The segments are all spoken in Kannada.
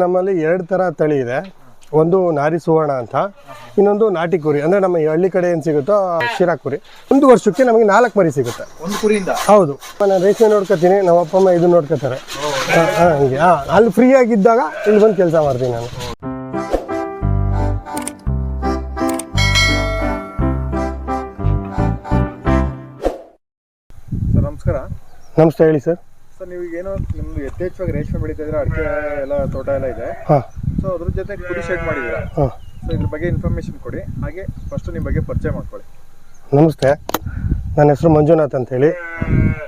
ನಮ್ಮಲ್ಲಿ ಎರಡು ಥರ ತಳಿ ಇದೆ. ಒಂದು ನಾರಿ ಸುವರ್ಣ ಅಂತ ಇನ್ನೊಂದು ನಾಟಿ ಕುರಿ ಅಂದ್ರೆ ನಮ್ಮ ಈ ಹಳ್ಳಿ ಕಡೆ ಏನು ಸಿಗುತ್ತೋ ಶಿರಾ ಕುರಿ. ಒಂದು ವರ್ಷಕ್ಕೆ ನಮಗೆ ನಾಲ್ಕು ಮರಿ ಸಿಗುತ್ತೆ. ಒಂದು ಕುರಿಯಿಂದ? ಹೌದು. ನಾನು ರೇಷ್ಮೆ ನೋಡ್ಕೋತೀನಿ ನಮ್ಮ ಅಪ್ಪ ಅಮ್ಮ ಇದು ನೋಡ್ಕೊತಾರೆ ಹಂಗೆ. ಹಾಂ ಅಲ್ಲಿ ಫ್ರೀ ಆಗಿದ್ದಾಗ ಇಲ್ಲಿ ಬಂದು ಕೆಲಸ ಮಾಡ್ತೀನಿ ನಾನು. ಸರ್ ನಮಸ್ಕಾರ. ನಮಸ್ತೆ ಹೇಳಿ ಸರ್. ಸರ್ ನೀವು ಏನೋ ನಿಮ್ದು ಯಥೇಚ್ಛವಾಗಿ ರೇಷ್ಮೆ ಬೆಳೀತಾ ಇದ್ರೆ ಅಡಿಕೆ ಎಲ್ಲ ತೋಟ ಎಲ್ಲ ಇದೆ. ಹಾಂ. ಸೊ ಅದ್ರ ಜೊತೆ ಕುರಿ ಶೆಡ್ ಮಾಡಿದ್ದೀರಾ? ಹಾಂ. ಸೊ ಇದ್ರ ಬಗ್ಗೆ ಇನ್ಫಾರ್ಮೇಶನ್ ಕೊಡಿ. ಹಾಗೆ ಫಸ್ಟ್ ನಿಮ್ಮ ಬಗ್ಗೆ ಪರಿಚಯ ಮಾಡ್ಕೊಳ್ಳಿ. ನಮಸ್ತೆ. ನನ್ನ ಹೆಸರು ಮಂಜುನಾಥ್ ಅಂತೇಳಿ.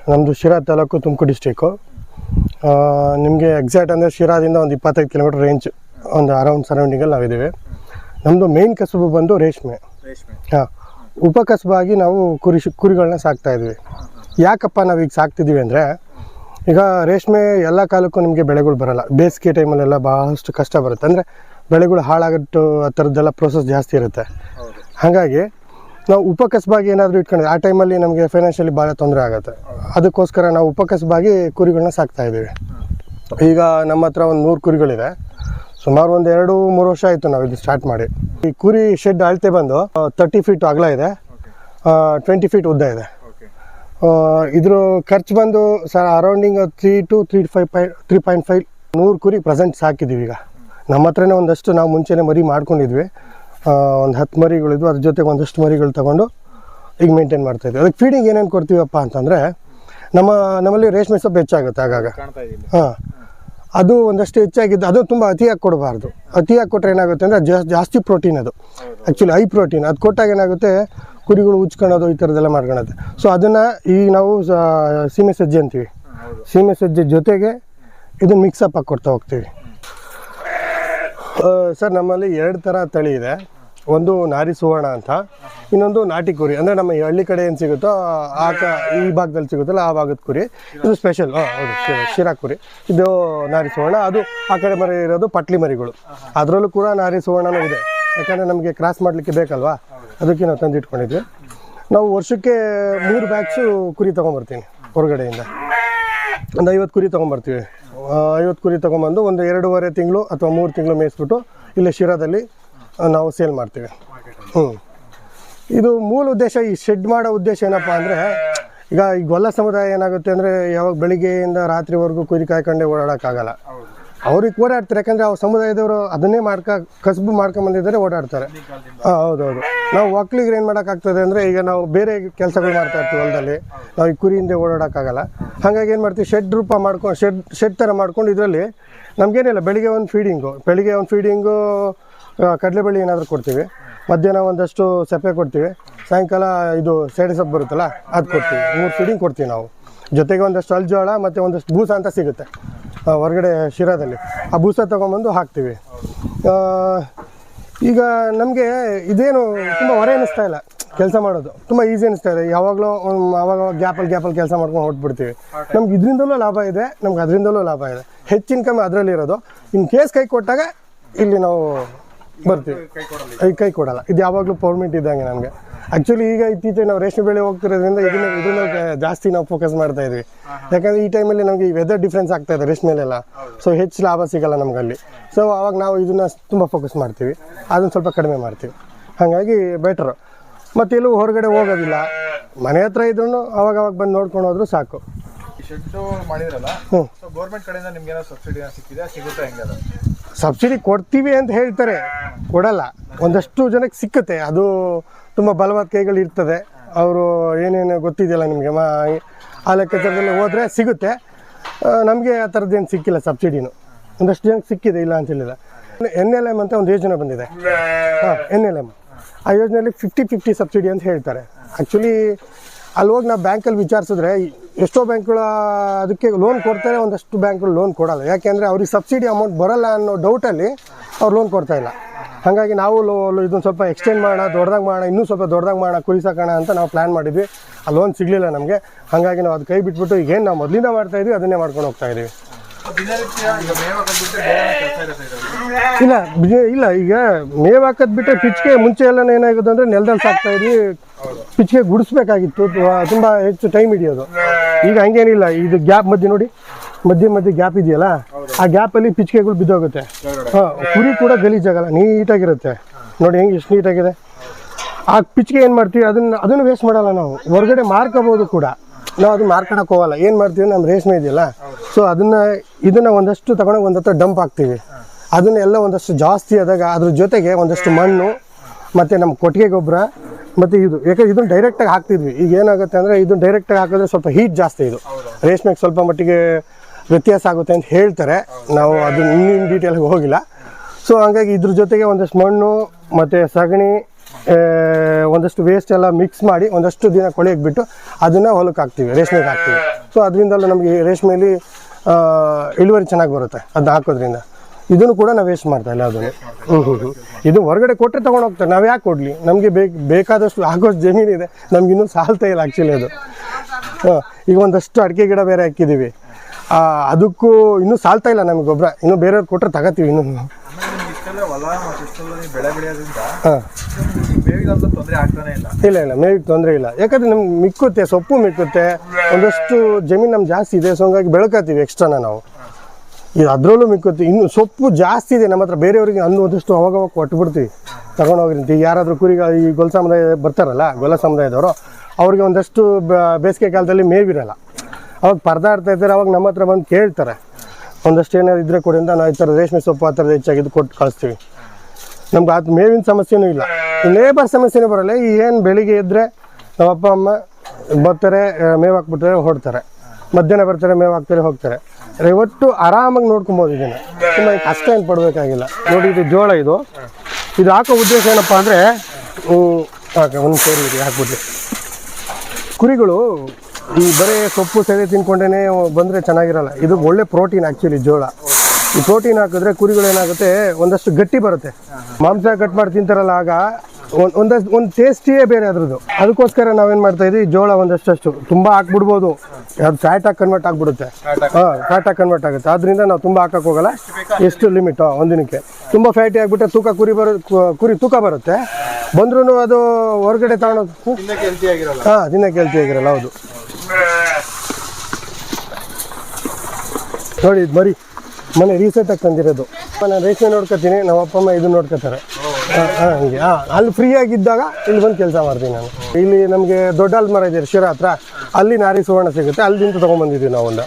ನಮ್ಮದು ಶಿರಾ ತಾಲೂಕು ತುಮಕೂರು ಡಿಸ್ಟಿಕ್ಕು ನಿಮಗೆ ಎಕ್ಸಾಕ್ಟ್ ಅಂದರೆ ಶಿರಾದಿಂದ ಒಂದು ಇಪ್ಪತ್ತೈದು ಕಿಲೋಮೀಟರ್ ರೇಂಜ್ ಒಂದು ಅರೌಂಡ್ ಸರೌಂಡಿಂಗಲ್ಲಿ ನಾವಿದ್ದೀವಿ. ನಮ್ಮದು ಮೇನ್ ಕಸುಬು ಬಂದು ರೇಷ್ಮೆ. ರೇಷ್ಮೆ. ಹಾಂ. ಉಪಕಸಬಾಗಿ ನಾವು ಕುರಿ ಕುರಿಗಳನ್ನ ಸಾಕ್ತಾ ಇದ್ವಿ. ಯಾಕಪ್ಪ ನಾವು ಈಗ ಸಾಕ್ತಿದ್ದೀವಿ ಅಂದರೆ ಈಗ ರೇಷ್ಮೆ ಎಲ್ಲ ಕಾಲಕ್ಕೂ ನಿಮಗೆ ಬೆಳೆಗಳು ಬರಲ್ಲ. ಬೇಸಿಗೆ ಟೈಮಲ್ಲೆಲ್ಲ ಬಹಳಷ್ಟು ಕಷ್ಟ ಬರುತ್ತೆ. ಅಂದರೆ ಬೆಳೆಗಳು ಹಾಳಾಗಟ್ಟು ಆ ಥರದ್ದೆಲ್ಲ ಪ್ರೋಸೆಸ್ ಜಾಸ್ತಿ ಇರುತ್ತೆ. ಹಾಗಾಗಿ ನಾವು ಉಪಕಸಬಾಗಿ ಏನಾದರೂ ಇಟ್ಕೊಂಡಿದ್ವಿ ಆ ಟೈಮಲ್ಲಿ ನಮಗೆ ಫೈನಾನ್ಷಿಯಲಿ ಭಾಳ ತೊಂದರೆ ಆಗುತ್ತೆ. ಅದಕ್ಕೋಸ್ಕರ ನಾವು ಉಪಕಸಬಾಗಿ ಕುರಿಗಳನ್ನ ಸಾಕ್ತಾ ಇದ್ದೀವಿ. ಈಗ ನಮ್ಮ ಹತ್ರ ಒಂದು ನೂರು ಕುರಿಗಳಿದೆ ಸುಮಾರು ಒಂದು ಎರಡು ಮೂರು ವರ್ಷ ಆಯಿತು ನಾವು ಇದು ಸ್ಟಾರ್ಟ್ ಮಾಡಿ. ಈ ಕುರಿ ಶೆಡ್ ಅಳತೆ ಬಂದು ತರ್ಟಿ ಫೀಟ್ ಅಗಲ ಇದೆ. ಟ್ವೆಂಟಿ ಫೀಟ್ ಉದ್ದ ಇದೆ. ಇದ್ರ ಖರ್ಚು ಬಂದು sir ಅರೌಂಡಿಂಗ್ three to three five ಪೈ ತ್ರೀ ಪಾಯಿಂಟ್ ಫೈವ್ ನೂರು ಕುರಿ ಪ್ರೆಸೆಂಟ್ ಸಾಕಿದ್ದೀವಿ ಈಗ. ನಮ್ಮ ಹತ್ರನೇ ಒಂದಷ್ಟು ನಾವು ಮುಂಚೆನೇ ಮರಿ ಮಾಡ್ಕೊಂಡಿದ್ವಿ. ಒಂದು ಹತ್ತು ಮರಿಗಳಿದ್ವು ಅದ್ರ ಜೊತೆಗೆ ಒಂದಷ್ಟು ಮರಿಗಳು ತಗೊಂಡು ಈಗ ಮೇಂಟೈನ್ ಮಾಡ್ತಾ ಇದ್ವಿ. ಅದಕ್ಕೆ ಫೀಡಿಂಗ್ ಏನೇನು ಕೊಡ್ತೀವಪ್ಪ ಅಂತಂದರೆ ನಮ್ಮ ನಮ್ಮಲ್ಲಿ ರೇಷ್ಮೆ ಸೊಪ್ಪು ಹೆಚ್ಚಾಗುತ್ತೆ ಆಗಾಗ. ಹಾಂ. ಅದು ಒಂದಷ್ಟು ಹೆಚ್ಚಾಗಿದ್ದು ಅದು ತುಂಬ ಅತಿಯಾಗಿ ಕೊಡಬಾರ್ದು. ಅತಿಯಾಗಿ ಕೊಟ್ಟರೆ ಏನಾಗುತ್ತೆ ಅಂದರೆ ಜಾಸ್ತಿ ಪ್ರೋಟೀನ್ ಅದು. ಆ್ಯಕ್ಚುಲಿ ಹೈ ಪ್ರೋಟೀನ್ ಅದು ಕೊಟ್ಟಾಗ ಏನಾಗುತ್ತೆ ಕುರಿಗಳು ಉಚ್ಕೊಳ್ಳೋದು ಈ ಥರದ್ದೆಲ್ಲ ಮಾಡ್ಕೊಳತ್ತೆ ಸೊ ಅದನ್ನು ಈಗ ನಾವು ಸೀಮೆ ಸಜ್ಜೆ ಅಂತೀವಿ. ಸೀಮೆ ಸಜ್ಜೆ ಜೊತೆಗೆ ಇದು ಮಿಕ್ಸಪ್ ಹಾಕಿ ಕೊಡ್ತಾ ಹೋಗ್ತೀವಿ. ಸರ್, ನಮ್ಮಲ್ಲಿ ಎರಡು ಥರ ತಳಿ ಇದೆ. ಒಂದು ನಾರಿ ಸುವರ್ಣ ಅಂತ, ಇನ್ನೊಂದು ನಾಟಿ ಕುರಿ. ಅಂದರೆ ನಮ್ಮ ಹಳ್ಳಿ ಕಡೆ ಏನು ಸಿಗುತ್ತೋ, ಆ ಕ, ಈ ಭಾಗದಲ್ಲಿ ಸಿಗುತ್ತಲ್ಲ, ಆ ಭಾಗದ ಕುರಿ. ಇದು ಸ್ಪೆಷಲ್ ಹೌದು ಶಿರಾ ಕುರಿ. ಇದು ನಾರಿ ಸುವರ್ಣ. ಅದು ಆ ಕಡೆ ಮರಿ ಇರೋದು ಪಟ್ಲಿ ಮರಿಗಳು. ಅದರಲ್ಲೂ ಕೂಡ ನಾರಿ ಸುವರ್ಣನೂ ಇದೆ. ಯಾಕಂದರೆ ನಮಗೆ ಕ್ರಾಸ್ ಮಾಡಲಿಕ್ಕೆ ಬೇಕಲ್ವಾ? ಅದಕ್ಕೆ ನಾವು ತಂದಿಟ್ಕೊಂಡಿದ್ವಿ. ನಾವು ವರ್ಷಕ್ಕೆ ಮೂರು ಬ್ಯಾಗ್ಸು ಕುರಿ ತೊಗೊಂಬರ್ತೀನಿ ಹೊರಗಡೆಯಿಂದ. ಒಂದು ಐವತ್ತು ಕುರಿ ತೊಗೊಂಬರ್ತೀವಿ. ಐವತ್ತು ಕುರಿ ತೊಗೊಂಬಂದು ಒಂದು ಎರಡೂವರೆ ತಿಂಗಳು ಅಥವಾ ಮೂರು ತಿಂಗಳು ಮೇಯಿಸ್ಬಿಟ್ಟು ಇಲ್ಲಿ ಶಿರಾದಲ್ಲಿ ನಾವು ಸೇಲ್ ಮಾಡ್ತೀವಿ. ಹ್ಞೂ ಇದು ಮೂಲ ಉದ್ದೇಶ, ಈ ಶೆಡ್ ಮಾಡೋ ಉದ್ದೇಶ ಏನಪ್ಪ ಅಂದರೆ, ಈಗ ಈ ಗೊಲ್ಲ ಸಮುದಾಯ ಏನಾಗುತ್ತೆ ಅಂದರೆ ಯಾವಾಗ ಬೆಳಿಗ್ಗೆಯಿಂದ ರಾತ್ರಿವರೆಗೂ ಕುರಿ ಕಾಯ್ಕೊಂಡೇ ಓಡಾಡೋಕ್ಕಾಗಲ್ಲ. ಅವ್ರಿಗೆ ಓಡಾಡ್ತಾರೆ. ಯಾಕಂದರೆ ಅವ್ರ ಸಮುದಾಯದವರು ಅದನ್ನೇ ಮಾಡ್ಕ, ಕಸಬು ಮಾಡ್ಕೊಂಬಂದಿದ್ದಾರೆ, ಓಡಾಡ್ತಾರೆ. ಹಾಂ, ಹೌದೌದು. ನಾವು ಒಕ್ಲಿಗೆ ಏನು ಮಾಡೋಕ್ಕಾಗ್ತದೆ ಅಂದರೆ ಈಗ ನಾವು ಬೇರೆ ಕೆಲಸಗಳು ಮಾಡ್ತಾ ಇರ್ತೀವಿ ಹೊಲದಲ್ಲಿ. ನಾವು ಈ ಕುರಿಯಿಂದ ಓಡಾಡೋಕ್ಕಾಗಲ್ಲ. ಹಾಗಾಗಿ ಏನು ಮಾಡ್ತೀವಿ ಶೆಡ್ ರೂಪ ಮಾಡ್ಕೊಂಡು ಶೆಡ್ ಶೆಡ್ ಥರ ಮಾಡ್ಕೊಂಡು ಇದರಲ್ಲಿ ನಮಗೇನಿಲ್ಲ, ಬೆಳಿಗ್ಗೆ ಒಂದು ಫೀಡಿಂಗು ಬೆಳಿಗ್ಗೆ ಒಂದು ಫೀಡಿಂಗು ಕಡಲೆಬೇಳೆ ಏನಾದರೂ ಕೊಡ್ತೀವಿ. ಮಧ್ಯಾಹ್ನ ಒಂದಷ್ಟು ಸಪ್ಪೆ ಕೊಡ್ತೀವಿ. ಸಾಯಂಕಾಲ ಇದು ಸೇಡೆ ಸೊಪ್ಪು ಬರುತ್ತಲ್ಲ, ಅದು ಕೊಡ್ತೀವಿ. ಮೂರು ಫೀಡಿಂಗ್ ಕೊಡ್ತೀವಿ ನಾವು. ಜೊತೆಗೆ ಒಂದಷ್ಟು ಅಲ್ಜೋಳ ಮತ್ತು ಒಂದಷ್ಟು ಬೂಸ ಅಂತ ಸಿಗುತ್ತೆ. ಹೊರಗಡೆ ಶಿರಾದಲ್ಲಿ. ಆ ಬೂಸ ತೊಗೊಂಬಂದು ಹಾಕ್ತೀವಿ. ಈಗ ನಮಗೆ ಇದೇನು ತುಂಬ ಹೊರೆ ಅನ್ನಿಸ್ತಾ ಇಲ್ಲ ಕೆಲಸ ಮಾಡೋದು. ತುಂಬ ಈಸಿ ಅನಿಸ್ತಾ ಇದೆ. ಯಾವಾಗಲೂ ಆವಾಗ ಗ್ಯಾಪಲ್ಲಿ ಗ್ಯಾಪಲ್ಲಿ ಕೆಲಸ ಮಾಡ್ಕೊಂಡು ಹೊಟ್ಬಿಡ್ತೀವಿ ನಮ್ಗೆ ಇದರಿಂದಲೂ ಲಾಭ ಇದೆ, ನಮ್ಗೆ ಅದರಿಂದಲೂ ಲಾಭ ಇದೆ. ಹೆಚ್ಚಿನ ಕಮ್ಮಿ ಅದರಲ್ಲಿ ಇರೋದು ಇನ್ ಕೇಸ್ ಕೈ ಕೊಟ್ಟಾಗ ಇಲ್ಲಿ ನಾವು ಬರ್ತೀವಿ. ಕೈ ಕೊಡಲಿ ಕೈ ಕೈ ಕೊಡಲ್ಲ. ಇದು ಯಾವಾಗಲೂ ಪರ್ಮಿಟ್ ಇದ್ದಂಗೆ ನನಗೆ. ಆ್ಯಕ್ಚುಲಿ ಈಗ ಇತ್ತೀಚೆಗೆ ನಾವು ರೇಷ್ಮೆ ಬೆಳೆ ಹೋಗ್ತಿರೋದ್ರಿಂದ ಇದನ್ನ ಇದನ್ನ ಜಾಸ್ತಿ ನಾವು ಫೋಕಸ್ ಮಾಡ್ತಾ ಇದ್ವಿ. ಯಾಕಂದ್ರೆ ಈ ಟೈಮಲ್ಲಿ ನಮಗೆ ಈ ವೆದರ್ ಡಿಫ್ರೆನ್ಸ್ ಆಗ್ತಾ ಇದೆ ರೇಷ್ಮೆಲೆಲ್ಲ. ಸೊ ಹೆಚ್ಚು ಲಾಭ ಸಿಗಲ್ಲ ನಮಗಲ್ಲಿ. ಸೊ ಅವಾಗ ನಾವು ಇದನ್ನ ತುಂಬ ಫೋಕಸ್ ಮಾಡ್ತೀವಿ. ಅದನ್ನು ಸ್ವಲ್ಪ ಕಡಿಮೆ ಮಾಡ್ತೀವಿ. ಹಾಗಾಗಿ ಬೆಟ್ರು ಮತ್ತೆ ಎಲ್ಲೂ ಹೊರಗಡೆ ಹೋಗೋದಿಲ್ಲ. ಮನೆ ಹತ್ರ ಇದ್ರೂ ಅವಾಗ ಅವಾಗ ಬಂದು ನೋಡ್ಕೊಂಡು ಹೋದ್ರು ಸಾಕು. ಮಾಡಿದ್ರಲ್ಲ? ಗೌರ್ಮೆಂಟ್ ಕಡೆಯಿಂದ ನಿಮ್ಗೆ ಸಬ್ಸಿಡಿ ಸಿಕ್ಕಿದೆ ಸಿಗುತ್ತೆ ಹೆಂಗೆ ಸಬ್ಸಿಡಿ ಕೊಡ್ತೀವಿ ಅಂತ ಹೇಳ್ತಾರೆ. ಕೊಡಲ್ಲ. ಒಂದಷ್ಟು ಜನಕ್ಕೆ ಸಿಕ್ಕುತ್ತೆ. ಅದು ತುಂಬ ಬಲವಾದ ಕೈಗಳು ಇರ್ತದೆ. ಅವರು ಏನೇನು ಗೊತ್ತಿದೆಯಲ್ಲ ನಿಮಗೆ? ಮಾ, ಆ ಲೆಕ್ಕಾಚಾರದಲ್ಲಿ ಹೋದರೆ ಸಿಗುತ್ತೆ. ನಮಗೆ ಆ ಥರದ್ದೇನು ಸಿಕ್ಕಿಲ್ಲ ಸಬ್ಸಿಡಿನು. ಒಂದಷ್ಟು ಜನಕ್ಕೆ ಸಿಕ್ಕಿದೆ, ಇಲ್ಲ ಅಂತ ಹೇಳಿಲ್ಲ. ಎನ್ ಎಲ್ ಎಂ ಅಂತ ಒಂದು ಯೋಜನೆ ಬಂದಿದೆ. ಹಾಂ, ಎನ್ ಎಲ್ ಎಂ ಆ ಯೋಜನೆಯಲ್ಲಿ ಫಿಫ್ಟಿ ಫಿಫ್ಟಿ ಸಬ್ಸಿಡಿ ಅಂತ ಹೇಳ್ತಾರೆ. ಆ್ಯಕ್ಚುಲಿ ಅಲ್ಲಿ ಹೋಗಿ ನಾವು ಬ್ಯಾಂಕಲ್ಲಿ ವಿಚಾರಿಸಿದ್ರೆ ಎಷ್ಟೋ ಬ್ಯಾಂಕ್ಗಳ ಅದಕ್ಕೆ ಲೋನ್ ಕೊಡ್ತಾರೆ, ಒಂದಷ್ಟು ಬ್ಯಾಂಕ್ಗಳು ಲೋನ್ ಕೊಡಲ್ಲ. ಯಾಕೆಂದರೆ ಅವ್ರಿಗೆ ಸಬ್ಸಿಡಿ ಅಮೌಂಟ್ ಬರಲ್ಲ ಅನ್ನೋ ಡೌಟಲ್ಲಿ ಅವ್ರು ಲೋನ್ ಕೊಡ್ತಾ ಇಲ್ಲ. ಹಾಗಾಗಿ ನಾವು ಲೋ ಇದನ್ನು ಸ್ವಲ್ಪ ಎಕ್ಸ್ಟೆಂಡ್ ಮಾಡೋಣ ದೊಡ್ಡದಾಗಿ ಮಾಡೋಣ, ಇನ್ನೂ ಸ್ವಲ್ಪ ದೊಡ್ಡದಾಗಿ ಮಾಡೋಣ ಕುರಿ ಅಂತ ನಾವು ಪ್ಲ್ಯಾನ್ ಮಾಡಿದ್ವಿ. ಆ ಲೋನ್ ಸಿಗಲಿಲ್ಲ ನಮಗೆ. ಹಾಗಾಗಿ ನಾವು ಅದು ಕೈ ಬಿಟ್ಬಿಟ್ಟು ಈಗೇನು ನಾವು ಮೊದಲಿಂದ ಮಾಡ್ತಾ ಇದ್ವಿ, ಅದನ್ನೇ ಮಾಡ್ಕೊಂಡು ಹೋಗ್ತಾ ಇದ್ದೀವಿ ಇಲ್ಲ ಇಲ್ಲ, ಈಗ ಮೇವ್ ಬಿಟ್ಟರೆ ಪಿಚ್ಗೆ ಮುಂಚೆ ಎಲ್ಲ ಏನಾಗುತ್ತೆ ಅಂದ್ರೆ ನೆಲದಲ್ಲಿ ಸಾಕ್ತಾ ಇದ್ವಿ. ಪಿಚ್ಗೆ ಗುಡಿಸ್ಬೇಕಾಗಿತ್ತು. ತುಂಬ ಹೆಚ್ಚು ಟೈಮ್ ಹಿಡಿಯೋದು. ಈಗ ಹಂಗೇನಿಲ್ಲ ಇದು ಗ್ಯಾಪ್ ಮಧ್ಯೆ ನೋಡಿ. ಮಧ್ಯೆ ಮಧ್ಯೆ ಗ್ಯಾಪ್ ಇದೆಯಲ್ಲ? ಆ ಗ್ಯಾಪಲ್ಲಿ ಪಿಚ್ಕೆಗಳು ಬಿದ್ದೋಗುತ್ತೆ. ಹಾಂ ಕುರಿ ಕೂಡ ಗಲೀಜಾಗಲ್ಲ ನೀಟಾಗಿರುತ್ತೆ. ನೋಡಿ ಹೆಂಗೆ ಎಷ್ಟು ನೀಟಾಗಿದೆ. ಆ ಪಿಚ್ಗೆ ಏನು ಮಾಡ್ತೀವಿ ಅದನ್ನ ಅದನ್ನು ವೇಸ್ಟ್ ಮಾಡಲ್ಲ ನಾವು. ಹೊರಗಡೆ ಮಾರ್ಕೋಬೋದು ಕೂಡ. ನಾವು ಅದನ್ನ ಮಾರ್ಕೊಳಕ್ಕೆ ಹೋಗಲ್ಲ. ಏನು ಮಾಡ್ತೀವಿ ನಮ್ಮ ರೇಷ್ಮೆ ಇದೆಯಲ್ಲ? ಸೊ ಅದನ್ನ ಇದನ್ನ ಒಂದಷ್ಟು ತಗೊಂಡೋಗಿ ಒಂದು ಹತ್ರ ಡಂಪ್ ಹಾಕ್ತೀವಿ ಅದನ್ನೆಲ್ಲ ಒಂದಷ್ಟು ಜಾಸ್ತಿ ಆದಾಗ ಅದ್ರ ಜೊತೆಗೆ ಒಂದಷ್ಟು ಮಣ್ಣು ಮತ್ತು ನಮ್ಮ ಕೊಟ್ಟಿಗೆ ಗೊಬ್ಬರ, ಮತ್ತು ಇದು, ಯಾಕಂದ್ರೆ ಇದನ್ನು ಡೈರೆಕ್ಟಾಗಿ ಹಾಕ್ತಿದ್ವಿ. ಈಗ ಏನಾಗುತ್ತೆ ಅಂದರೆ ಇದನ್ನು ಡೈರೆಕ್ಟಾಗಿ ಹಾಕಿದ್ರೆ ಸ್ವಲ್ಪ ಹೀಟ್ ಜಾಸ್ತಿ ಇದು. ರೇಷ್ಮೆಗೆ ಸ್ವಲ್ಪ ಮಟ್ಟಿಗೆ ವ್ಯತ್ಯಾಸ ಆಗುತ್ತೆ ಅಂತ ಹೇಳ್ತಾರೆ. ನಾವು ಅದನ್ನ ಇನ್ನಿನ್ ಡೀಟೇಲ್ಗೆ ಹೋಗಿಲ್ಲ. ಸೊ ಹಂಗಾಗಿ ಇದ್ರ ಜೊತೆಗೆ ಒಂದಷ್ಟು ಮಣ್ಣು, ಮತ್ತು ಸಗಣಿ ಒಂದಷ್ಟು ವೇಸ್ಟ್ ಎಲ್ಲ ಮಿಕ್ಸ್ ಮಾಡಿ ಒಂದಷ್ಟು ದಿನ ಕೊಳೆಯಕ್ಕೆ ಬಿಟ್ಟು ಅದನ್ನು ಹೊಲಕ್ಕೆ ಹಾಕ್ತೀವಿ, ರೇಷ್ಮೆಗೆ ಹಾಕ್ತೀವಿ. ಸೊ ಅದರಿಂದಲೂ ನಮಗೆ ರೇಷ್ಮೆಯಲ್ಲಿ ಇಳುವರಿ ಚೆನ್ನಾಗಿ ಬರುತ್ತೆ. ಅದನ್ನ ಹಾಕೋದ್ರಿಂದ. ಇದನ್ನು ಕೂಡ ನಾವು ವೇಸ್ಟ್ ಮಾಡ್ತಾ ಇಲ್ಲ ಅದನ್ನು. ಹ್ಞೂ ಹ್ಞೂ ಇದು ಹೊರಗಡೆ ಕೊಟ್ಟರೆ ತೊಗೊಂಡು ಹೋಗ್ತಾರೆ. ನಾವು ಯಾಕೆ ಕೊಡಲಿ? ನಮಗೆ ಬೇಕು, ಬೇಕಾದಷ್ಟು ಆಗೋಷ್ಟು ಜಮೀನಿದೆ ನಮ್ಗೆ ಇನ್ನೂ ಸಾಲ್ತಾ ಇಲ್ಲ ಆ್ಯಕ್ಚುಲಿ ಅದು. ಹಾಂ, ಈಗ ಒಂದಷ್ಟು ಅಡಿಕೆ ಗಿಡ ಬೇರೆ ಹಾಕಿದ್ದೀವಿ ಅದಕ್ಕೂ ಇನ್ನೂ ಸಾಲ್ತಾ ಇಲ್ಲ ನಮಗೆ ಗೊಬ್ಬರ ಇನ್ನೂ ಬೇರೆಯವ್ರು ಕೊಟ್ಟರೆ ತಗೋತೀವಿ ಇನ್ನೂ. ಇಲ್ಲ ಇಲ್ಲ, ಮೇವಿಗೆ ತೊಂದರೆ ಇಲ್ಲ. ಯಾಕಂದ್ರೆ ನಮ್ಗೆ ಮಿಕ್ಕುತ್ತೆ, ಸೊಪ್ಪು ಮಿಕ್ಕುತ್ತೆ. ಒಂದಷ್ಟು ಜಮೀನು ನಮ್ಗೆ ಜಾಸ್ತಿ ಇದೆ, ಸೊ ಹಂಗಾಗಿ ಬೆಳ್ಕೊತೀವಿ ಎಕ್ಸ್ಟ್ರಾನ ನಾವು. ಇದು ಅದರಲ್ಲೂ ಮಿಕ್ಕುತ್ತೆ. ಇನ್ನು ಸೊಪ್ಪು ಜಾಸ್ತಿ ಇದೆ. ನಮ್ಮ ಹತ್ರ ಬೇರೆಯವರಿಗೆ ಅನ್ನು ಒಂದಷ್ಟು ಅವಾಗ ಅವಾಗ ಕೊಟ್ಬಿಡ್ತೀವಿ ತಗೊಂಡೋಗ್ರಿ ಅಂತ. ಈಗ ಯಾರಾದರೂ ಕುರಿಗ ಈ ಗೊಲ್ಲ ಸಮುದಾಯ ಬರ್ತಾರಲ್ಲ ಗೊಲ ಸಮುದಾಯದವರು, ಅವ್ರಿಗೆ ಒಂದಷ್ಟು ಬೇಸಿಗೆ ಕಾಲದಲ್ಲಿ ಮೇವಿರಲ್ಲ ಅವಾಗ ಪರದಾಡ್ತಾ ಇರ್ತಾರೆ ಅವಾಗ ನಮ್ಮ ಹತ್ರ ಬಂದು ಕೇಳ್ತಾರೆ. ಒಂದಷ್ಟು ಏನಾದ್ರು ಇದ್ರೆ ಕೊಡಿ ಅಂತ. ನಾವು ಈ ಥರ ರೇಷ್ಮೆ ಸೊಪ್ಪು ಆ ಥರದ ಹೆಚ್ಚಾಗಿದ್ದು ಕೊಟ್ಟು ಕಳಿಸ್ತೀವಿ. ನಮ್ಗೆ ಅದು ಮೇವಿನ ಸಮಸ್ಯೆನೂ ಇಲ್ಲ. ಲೇಬರ್ ಸಮಸ್ಯೆನೂ ಬರಲ್ಲ. ಈ ಏನು ಬೆಳಿಗ್ಗೆ ಇದ್ದರೆ ನಮ್ಮ ಅಪ್ಪ, ಅಮ್ಮ ಬರ್ತಾರೆ ಮೇವು ಹಾಕ್ಬಿಟ್ರೆ ಹೊಡ್ತಾರೆ. ಮಧ್ಯಾಹ್ನ ಬರ್ತಾರೆ, ಮೇವು ಹಾಕ್ತಾರೆ, ಹೋಗ್ತಾರೆ. ಒಟ್ಟು ಆರಾಮಾಗಿ ನೋಡ್ಕೊಬೋದು ಇದನ್ನು. ತುಂಬ ಕಷ್ಟ ಏನು ಪಡಬೇಕಾಗಿಲ್ಲ. ನೋಡಿ ಇದು ಜೋಳ ಇದು. ಇದು ಹಾಕೋ ಉದ್ದೇಶ ಏನಪ್ಪ ಅಂದರೆ ಒಂದು ಸೇರಿ ಇದೆ ಹಾಕ್ಬಿಡ್ಲಿ ಕುರಿಗಳು ಈ ಬರೀ ಸೊಪ್ಪು ಸೇರಿ ತಿನ್ಕೊಂಡೇ ಬಂದರೆ ಚೆನ್ನಾಗಿರಲ್ಲ. ಇದು ಒಳ್ಳೆ ಪ್ರೋಟೀನ್ ಆ್ಯಕ್ಚುಲಿ ಜೋಳ. ಈ ಪ್ರೋಟೀನ್ ಹಾಕಿದ್ರೆ ಕುರಿಗಳು ಏನಾಗುತ್ತೆ? ಒಂದಷ್ಟು ಗಟ್ಟಿ ಬರುತ್ತೆ. ಮಾಂಸ ಕಟ್ ಮಾಡಿ ತಿಂತಾರಲ್ಲ ಆಗ ಒಂದ್- ಒಂದಷ್ಟು ಒಂದು ಟೇಸ್ಟಿಯೇ ಬೇರೆ ಅದ್ರದ್ದು. ಅದಕ್ಕೋಸ್ಕರ ನಾವೇನು ಮಾಡ್ತಾ ಇದ್ದೀವಿ ಜೋಳ ಒಂದಷ್ಟು ತುಂಬ ಹಾಕ್ಬಿಡ್ಬೋದು. ಅದು ಫ್ಯಾಟ್ ಆಗಿ ಕನ್ವರ್ಟ್ ಆಗಿಬಿಡುತ್ತೆ. ಹಾಂ ಫ್ಯಾಟ್ ಆಗಿ ಕನ್ವರ್ಟ್ ಆಗುತ್ತೆ. ಅದರಿಂದ ನಾವು ತುಂಬ ಹಾಕಕ್ಕೆ ಹೋಗಲ್ಲ. ಎಷ್ಟು ಲಿಮಿಟ್ ಒಂದಿನಕ್ಕೆ? ತುಂಬ ಫ್ಯಾಟಿ ಆಗಿಬಿಟ್ರೆ ತೂಕ ಕುರಿ ಬರೋ ಕುರಿ ತೂಕ ಬರುತ್ತೆ. ಬಂದ್ರೂ ಅದು ಹೊರಗಡೆ ತಗೊಳೋದು ಹಾಂ ದಿನಕ್ಕೆ ಹೆಲ್ತಿ ಆಗಿರಲ್ಲ ಹೌದು. ನೋಡಿ ಇದು ಮರಿ. ಮನೆ ರೀಸೆಂಟಾಗಿ ತಂದಿರೋದು. ನಾನು ರೇಷ್ಮೆ ನೋಡ್ಕೊತೀನಿ ನಮ್ಮ ಅಪ್ಪ ಅಮ್ಮ ಇದು ನೋಡ್ಕೋತಾರೆ. ಹಾಂ ಹಂಗೆ. ಹಾಂ ಅಲ್ಲಿ ಫ್ರೀ ಆಗಿದ್ದಾಗ ಇಲ್ಲಿ ಬಂದು ಕೆಲಸ ಮಾಡ್ತೀನಿ ನಾನು. ಇಲ್ಲಿ ನಮಗೆ ದೊಡ್ಡ ಮರ ಇದೆ ಶಿರ ಹತ್ರ ಅಲ್ಲಿ ನಾರಿ ಸುವರ್ಣ ಸಿಗುತ್ತೆ ಅಲ್ಲಿಂದ ತೊಗೊಂಬಂದಿದ್ವಿ ನಾವು ಒಂದು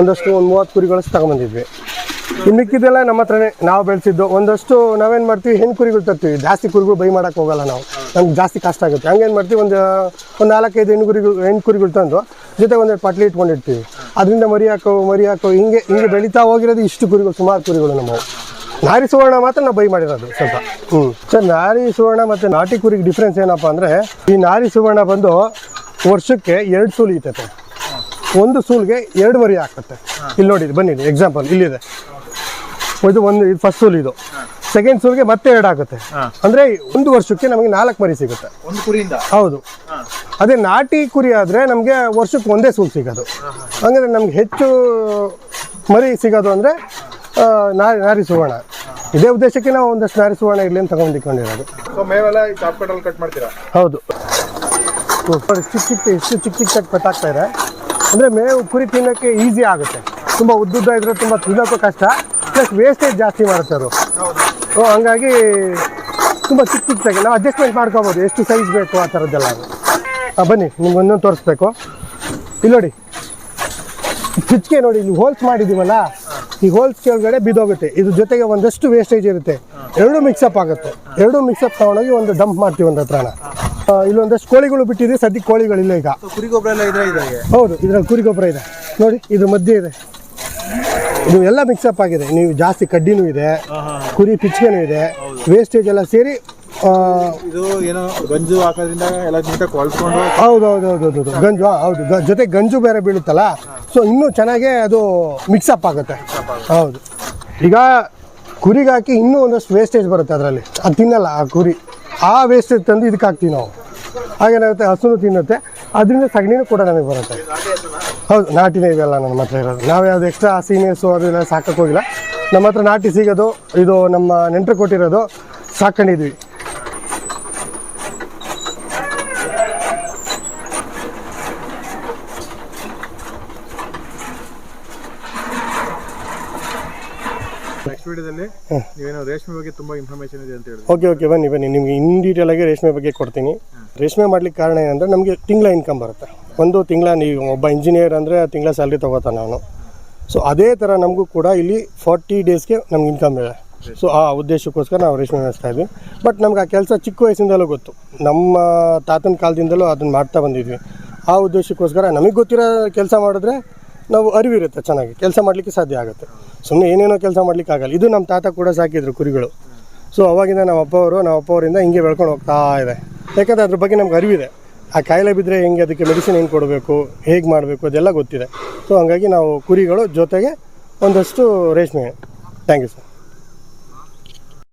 ಒಂದಷ್ಟು ಒಂದು ಮೂವತ್ತು ಕುರಿಗಳಷ್ಟು ತಗೊಂಬಂದಿದ್ವಿ. ಇನ್ನು ಮಿಕ್ಕಿದ್ದೆಲ್ಲ ನಮ್ಮ ಹತ್ರನೇ ನಾವು ಬೆಳೆಸಿದ್ದು. ಒಂದಷ್ಟು ನಾವೇನು ಮಾಡ್ತೀವಿ ಹೆಣ್ಣು ಕುರಿಗಳು ತರ್ತೀವಿ. ಜಾಸ್ತಿ ಕುರಿಗಳು ಬೈ ಮಾಡೋಕೆ ಹೋಗಲ್ಲ ನಾವು. ನಮ್ಗೆ ಜಾಸ್ತಿ ಕಷ್ಟ ಆಗುತ್ತೆ. ಹಂಗೇನು ಮಾಡ್ತೀವಿ, ಒಂದು ಒಂದು ನಾಲ್ಕೈದು ಹೆಣ್ಣು ಕುರಿಗಳು ಹೆಣ್ಣು ಕುರಿಗಳು ತಂದು ಜೊತೆ ಒಂದೆರಡು ಪಟ್ಲಿ ಇಟ್ಕೊಂಡಿರ್ತೀವಿ. ಅದರಿಂದ ಮರಿ ಹಾಕೋ ಮರಿ ಹಾಕೋ, ಹಿಂಗೆ ಹಿಂಗೆ ಬೆಳೀತಾ ಹೋಗಿರೋದು ಇಷ್ಟು ಕುರಿಗಳು, ಸುಮಾರು ಕುರಿಗಳು ನಮ್ಮವು. ನಾರಿ ಸುವರ್ಣ ಮಾತ್ರ ನಾವು ಬೈ ಮಾಡಿರೋದು ಸ್ವಲ್ಪ. ಹ್ಞೂ ಸರ್ ನಾರಿ ಸುವರ್ಣ ಮತ್ತು ನಾಟಿ ಕುರಿಗೆ ಡಿಫ್ರೆನ್ಸ್ ಏನಪ್ಪ ಅಂದರೆ, ಈ ನಾರಿ ಸುವರ್ಣ ಬಂದು ವರ್ಷಕ್ಕೆ ಎರಡು ಸೂಲು ಈತೈತೆ. ಒಂದು ಸೂಲ್ಗೆ ಎರಡು ಮರಿ ಹಾಕುತ್ತೆ. ಇಲ್ಲಿ ನೋಡಿ ಬನ್ನಿ ಎಕ್ಸಾಂಪಲ್ ಇಲ್ಲಿದೆ. ಇದು ಒಂದು ಇದು ಫಸ್ಟ್ ಸೂಲ್ ಇದು. ಸೆಕೆಂಡ್ ಸೂಲ್ಗೆ ಮತ್ತೆ ಎರಡು ಆಗುತ್ತೆ. ಅಂದ್ರೆ ಒಂದು ವರ್ಷಕ್ಕೆ ನಮಗೆ ನಾಲ್ಕು ಮರಿ ಸಿಗುತ್ತೆ. ಒಂದು ಕುರಿಯಿಂದ? ಹೌದು. ಅದೇ ನಾಟಿ ಕುರಿ ಆದ್ರೆ ನಮಗೆ ವರ್ಷಕ್ಕೆ ಒಂದೇ ಸೂಲ್ ಸಿಗೋದು. ಹಂಗಂದ್ರೆ ನಮ್ಗೆ ಹೆಚ್ಚು ಮರಿ ಸಿಗೋದು ಅಂದ್ರೆ ನಾರಿ ನಾರಿ ಸುವರ್ಣ. ಇದೇ ಉದ್ದೇಶಕ್ಕೆ ನಾವು ಒಂದಷ್ಟು ನಾರಿ ಸುವರ್ಣ ಇರಲಿ ಅಂತ ತಗೊಂಡಿಕೊಂಡಿರೋದು. ಹೌದು. ಚಿಕ್ಕ ಚಿಕ್ಕ ಇಷ್ಟು ಚಿಕ್ಕ ಚಿಕ್ಕ ಕಟ್ಟಾಗ್ತಾ ಇದೆ. ಅಂದರೆ ಮೇವು ಕುರಿ ತಿನ್ನೋಕ್ಕೆ ಈಸಿ ಆಗುತ್ತೆ. ತುಂಬ ಉದ್ದುದ್ದ ಇದ್ರೆ ತುಂಬ ತಿನ್ನೋಕ್ಕೂ ಕಷ್ಟ. ಪ್ಲಸ್ ವೇಸ್ಟೇಜ್ ಜಾಸ್ತಿ ಮಾಡುತ್ತೆ ಅದು ಸೊ ಹಂಗಾಗಿ ತುಂಬ ಚಿಕ್ಕ ಚಿಕ್ಕದಾಗಿ ನಾವು ಅಡ್ಜಸ್ಟ್ಮೆಂಟ್ ಮಾಡ್ಕೋಬೋದು. ಎಷ್ಟು ಸೈಜ್ ಬೇಕು ಆ ಥರದ್ದೆಲ್ಲ ಹಾಂ ಬನ್ನಿ ನಿಮ್ಗೆ ಒಂದೊಂದು ತೋರಿಸ್ಬೇಕು. ಇಲ್ಲಿ ನೋಡಿ. ಚಿಚ್ಕೆ ನೋಡಿ ಇಲ್ಲಿ ಹೋಲ್ಸ್ ಮಾಡಿದ್ದೀವಲ್ಲ? ಈ ಹೋಲ್ಸ್ ಕೆಳಗಡೆ ಬಿದ್ದೋಗುತ್ತೆ. ಇದ್ರ ಜೊತೆಗೆ ಒಂದಷ್ಟು ವೇಸ್ಟೇಜ್ ಇರುತ್ತೆ. ಎರಡು ಮಿಕ್ಸಪ್ ಆಗುತ್ತೆ. ಎರಡು ಮಿಕ್ಸಪ್ ತೊಗೊಂಡೋಗಿ ಒಂದು ಡಂಪ್ ಮಾಡ್ತೀವಿ ಒಂದು ಹತ್ರನ ಇಲ್ಲೊಂದಷ್ಟು ಕೋಳಿಗಳು ಬಿಟ್ಟಿದೆ. ಸದ್ಯಕ್ಕೆ ಕೋಳಿಗಳಿಲ್ಲ ಈಗ. ಹೌದು ಇದ್ರಲ್ಲಿ ಕುರಿ ಗೊಬ್ಬರ ಇದೆ. ನೋಡಿ ಇದು ಮಧ್ಯೆ ಇದೆ. ಇದು ಎಲ್ಲ ಮಿಕ್ಸಪ್ ಆಗಿದೆ. ನೀವು ಜಾಸ್ತಿ ಕಡ್ಡಿನೂ ಇದೆ ಕುರಿ ಪಿಚ್ಕೆನೂ ಇದೆ ವೇಸ್ಟೇಜ್ ಎಲ್ಲ ಸೇರಿ ಇದು ಏನೋ ಗಂಜು ಹಾಕೋದ್ರಿಂದ ಎಲ್ಲ ನೀಟಾಗಿ ಕೊಳ್ಸ್ಕೊಂಡು ಹೌದು ಹೌದು ಹೌದು. ಗಂಜು ಹೌದು ಜೊತೆ ಗಂಜು ಬೇರೆ ಬೀಳುತ್ತಲ್ಲ ಸೊ ಇನ್ನೂ ಚೆನ್ನಾಗೇ ಅದು ಮಿಕ್ಸಪ್ ಆಗುತ್ತೆ. ಹೌದು. ಈಗ ಕುರಿಗಾಕಿ ಇನ್ನೂ ಒಂದಷ್ಟು ವೇಸ್ಟೇಜ್ ಬರುತ್ತೆ ಅದರಲ್ಲಿ. ಅದು ತಿನ್ನಲ್ಲ ಆ ಕುರಿ. ಆ ವೇಸ್ಟೇಜ್ ತಂದು ಇದಕ್ಕೆ ಹಾಕ್ತೀವಿ ನಾವು. ಹಾಗೇನಾಗುತ್ತೆ? ಹಸುನು ತಿನ್ನುತ್ತೆ. ಅದರಿಂದ ಸಗಣಿನೂ ಕೂಡ ನಮಗೆ ಬರುತ್ತೆ. ಹೌದು, ನಾಟಿನೇ ಇವೆಲ್ಲ ನನ್ನ ಹತ್ರ ಇರೋದು. ನಾವು ಯಾವುದು ಎಕ್ಸ್ಟ್ರಾ ಸೀನಿಯರ್ಸು ಅದೆಲ್ಲ ಸಾಕಕ್ಕೆ ಹೋಗಿಲ್ಲ. ನಮ್ಮ ಹತ್ರ ನಾಟಿ ಸಿಗೋದು, ಇದು ನಮ್ಮ ನೆಂಟರು ಕೊಟ್ಟಿರೋದು ಸಾಕೊಂಡಿದ್ವಿ ವಿಡಿಯೋದಲ್ಲಿ ನೀವೇನೋ ರೇಷ್ಮೆ ಬಗ್ಗೆ ತುಂಬಾ ಇನ್ಫಾರ್ಮೇಶನ್ ಇದೆ ಅಂತ ಹೇಳಿದ್ರಿ. ಓಕೆ ಓಕೆ ಬನ್ನಿ ಬನ್ನಿ. ನಿಮಗೆ ಇನ್ ಡೀಟೇಲ್ ಆಗಿ ರೇಷ್ಮೆ ಬಗ್ಗೆ ಕೊಡ್ತೀನಿ. ರೇಷ್ಮೆ ಮಾಡ್ಲಿಕ್ಕೆ ಕಾರಣ ಏನಂದ್ರೆ ನಮಗೆ ತಿಂಗಳ ಇನ್ಕಮ್ ಬರುತ್ತೆ. ಒಂದು ತಿಂಗಳ ನೀವು ಒಬ್ಬ ಇಂಜಿನಿಯರ್ ಅಂದರೆ ತಿಂಗಳ ಸ್ಯಾಲ್ರಿ ತೊಗೋತಾನೆ ಅವನು. ಸೊ ಅದೇ ಥರ ನಮಗೂ ಕೂಡ ಇಲ್ಲಿ ಫಾರ್ಟಿ ಡೇಸ್ಗೆ ನಮ್ಗೆ ಇನ್ಕಮ್ ಇದೆ. ಸೊ ಆ ಉದ್ದೇಶಕ್ಕೋಸ್ಕರ ನಾವು ರೇಷ್ಮೆ ಮೇಯಿಸ್ತಾ ಇದ್ವಿ. ಬಟ್ ನಮ್ಗೆ ಆ ಕೆಲಸ ಚಿಕ್ಕ ವಯಸ್ಸಿಂದಲೂ ಗೊತ್ತು. ನಮ್ಮ ತಾತನ ಕಾಲದಿಂದಲೂ ಅದನ್ನು ಮಾಡ್ತಾ ಬಂದಿದ್ವಿ. ಆ ಉದ್ದೇಶಕ್ಕೋಸ್ಕರ ನಮಗೆ ಗೊತ್ತಿರೋ ಕೆಲಸ ಮಾಡಿದ್ರೆ ನಾವು ಅರಿವಿರುತ್ತೆ ಚೆನ್ನಾಗಿ, ಕೆಲಸ ಮಾಡಲಿಕ್ಕೆ ಸಾಧ್ಯ ಆಗುತ್ತೆ. ಸುಮ್ಮನೆ ಏನೇನೋ ಕೆಲಸ ಮಾಡ್ಲಿಕ್ಕೆ ಆಗಲ್ಲ. ಇದು ನಮ್ಮ ತಾತ ಕೂಡ ಸಾಕಿದ್ರು ಕುರಿಗಳು. ಸೊ ಅವಾಗಿಂದ ನಮ್ಮ ಅಪ್ಪವರು ನಮ್ಮ ಅಪ್ಪವರಿಂದ ಹಿಂಗೆ ಬೆಳ್ಕೊಂಡು ಹೋಗ್ತಾ ಇದೆ. ಯಾಕಂದರೆ ಅದ್ರ ಬಗ್ಗೆ ನಮ್ಗೆ ಅರಿವಿದೆ. ಆ ಕಾಯಿಲೆ ಬಿದ್ದರೆ ಹೆಂಗೆ ಅದಕ್ಕೆ ಮೆಡಿಸಿನ್ ಏನು ಕೊಡಬೇಕು, ಹೇಗೆ ಮಾಡಬೇಕು ಅದೆಲ್ಲ ಗೊತ್ತಿದೆ. ಸೊ ಹಂಗಾಗಿ ನಾವು ಕುರಿಗಳು ಜೊತೆಗೆ ಒಂದಷ್ಟು ರೇಷ್ಮೆ ಥ್ಯಾಂಕ್ ಯು ಸರ್